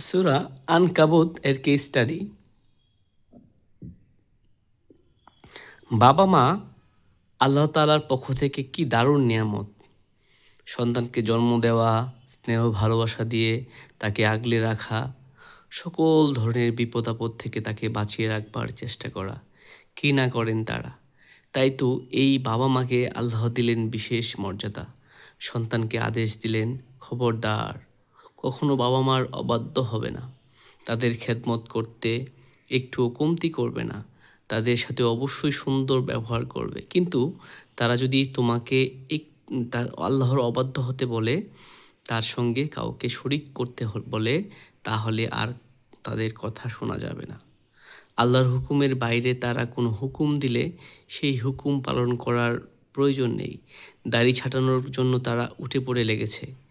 সুরা আনকাবুত এর case study বাবা মা আল্লাহ তালার পক্ষ থেকে কি দারুণ নিয়ামত? সন্তানকে জন্ম দেওয়া, স্নেহ ভালোবাসা দিয়ে তাকে আগলে রাখা, সকল ধরনের বিপদ আপদ থেকে তাকে বাঁচিয়ে রাখবার চেষ্টা করা। কি না করেন তারা? তাই তো এই বাবা মাকে আল্লাহ দিলেন বিশেষ মর্যাদা। সন্তানকে আদেশ দিলেন খবরদার। কখনো বাবা মার অবাধ্য হবে না। তাদের খেদমত করতে একটুও কমতি করবে না। তাদের সাথে অবশ্যই সুন্দর ব্যবহার করবে। কিন্তু তারা যদি তোমাকে এক আল্লাহর অবাধ্য হতে বলে, তার সঙ্গে কাউকে শরিক করতে বলে, তাহলে আর তাদের কথা শোনা যাবে না। আল্লাহর হুকুমের বাইরে তারা কোনো হুকুম দিলে, সেই হুকুম পালন করার প্রয়োজন নেই। দাড়ি ছাটানোর জন্য তারা উঠে পড়ে লেগেছে।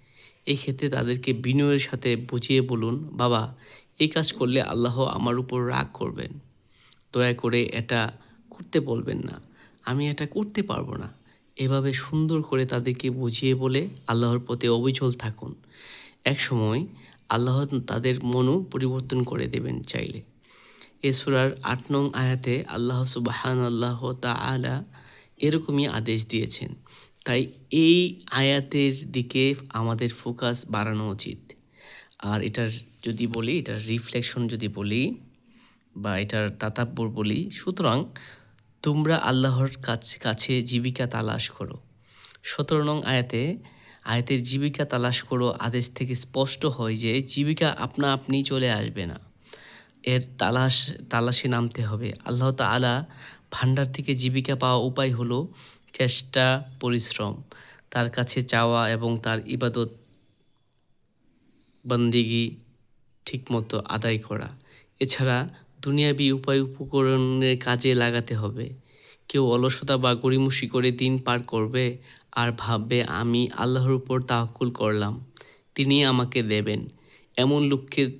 এই ক্ষেত্রে তাদেরকে বিনয়ের সাথে বুঝিয়ে বলুন, বাবা, এই কাজ করলে আল্লাহ আমার উপর রাগ করবেন। দয়া করে এটা করতে বলবেন না। আমি এটা করতে পারব না। এভাবে সুন্দর করে তাদেরকে বুঝিয়ে বলে আল্লাহর প্রতি অবিচল থাকুন। এক সময় আল্লাহ তাদের মনও পরিবর্তন করে দেবেন চাইলে। এসুরার আট নং আয়াতে আল্লাহ সুবাহান আল্লাহ তা আলা এরকমই আদেশ দিয়েছেন। তাই এই আয়াতের দিকে আমাদের ফোকাস বাড়ানো উচিত। আর এটার যদি বলি, এটার রিফ্লেকশন যদি বলি বা এটার তাতাব্বর বলি, সুতরাং তোমরা আল্লাহর কাছে জীবিকা তালাশ করো। সতেরো নং আয়াতে আয়াতের জীবিকা তালাশ করো আদেশ থেকে স্পষ্ট হয় যে জীবিকা আপনা আপনি চলে আসবে না। এর তালাশ, তালাশে নামতে হবে। আল্লাহ তালা ভান্ডার থেকে জীবিকা পাওয়া উপায় হলো চেষ্টা, পরিশ্রম, তার কাছে চাওয়া এবং তার ইবাদত বন্দিগি ঠিকমতো আদায় করা। এছাড়া দুনিয়াবি উপায় উপকরণের কাজে লাগাতে হবে। কেউ অলসতা বা গড়িমসি করে দিন পার করবে আর ভাববে, আমি আল্লাহর উপর তাহকুল করলাম। তিনি আমাকে দেবেন। এমন লোককে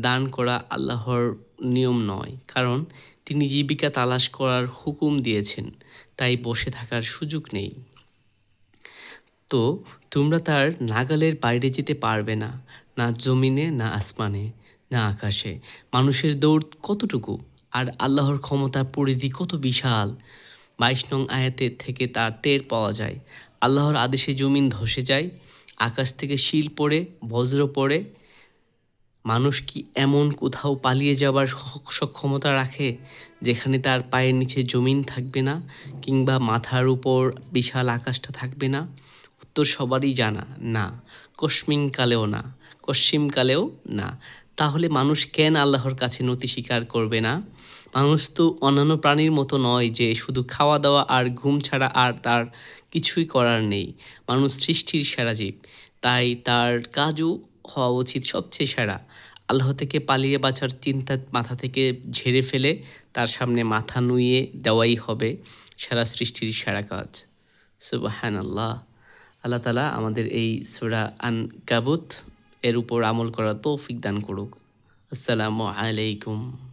দান করা আল্লাহর নিয়ম নয়। কারণ তিনি জীবিকা তালাশ করার হুকুম দিয়েছেন, তাই বসে থাকার সুযোগ নেই। তো তোমরা তার নাগালের বাইরে যেতে পারবে না না জমিনে, না আসমানে, না আকাশে। মানুষের দৌড় কতটুকু? আর আল্লাহর ক্ষমতার পরিধি কত বিশাল? বাইশ নং আয়াতের থেকে তার টের পাওয়া যায়। আল্লাহর আদেশে জমিন ধসে যায়, আকাশ থেকে শিল পড়ে, বজ্র পড়ে মানুষ কি এমন কোথাও পালিয়ে যাবার সক্ষমতা রাখে যেখানে তার পায়ের নিচে জমিন থাকবে না কিংবা মাথার উপর বিশাল আকাশটা থাকবে না? উত্তর সবারই জানা, না। কশ্মিনকালেও না কশ্চিমকালেও না। তাহলে মানুষ কেন আল্লাহর কাছে নতি স্বীকার করবে না? মানুষ তো অন্যান্য প্রাণীর মতো নয় যে শুধু খাওয়া দাওয়া আর ঘুম ছাড়া আর তার কিছুই করার নেই। মানুষ সৃষ্টির সেরা জীব। তাই তার কাজও হওয়া উচিত সবচেয়ে সেরা। আল্লাহ থেকে পালিয়ে বাঁচার চিন্তা মাথা থেকে ঝেড়ে ফেলে তার সামনে মাথা নুয়ে দেওয়াই হবে সারা সৃষ্টির সেরা কাজ। সুবাহান আল্লাহ আল্লাহ তালা আমাদের এই সুরা আন কাবুত এর উপর আমল করা তৌফিক দান করুক। আসসালামু আলাইকুম।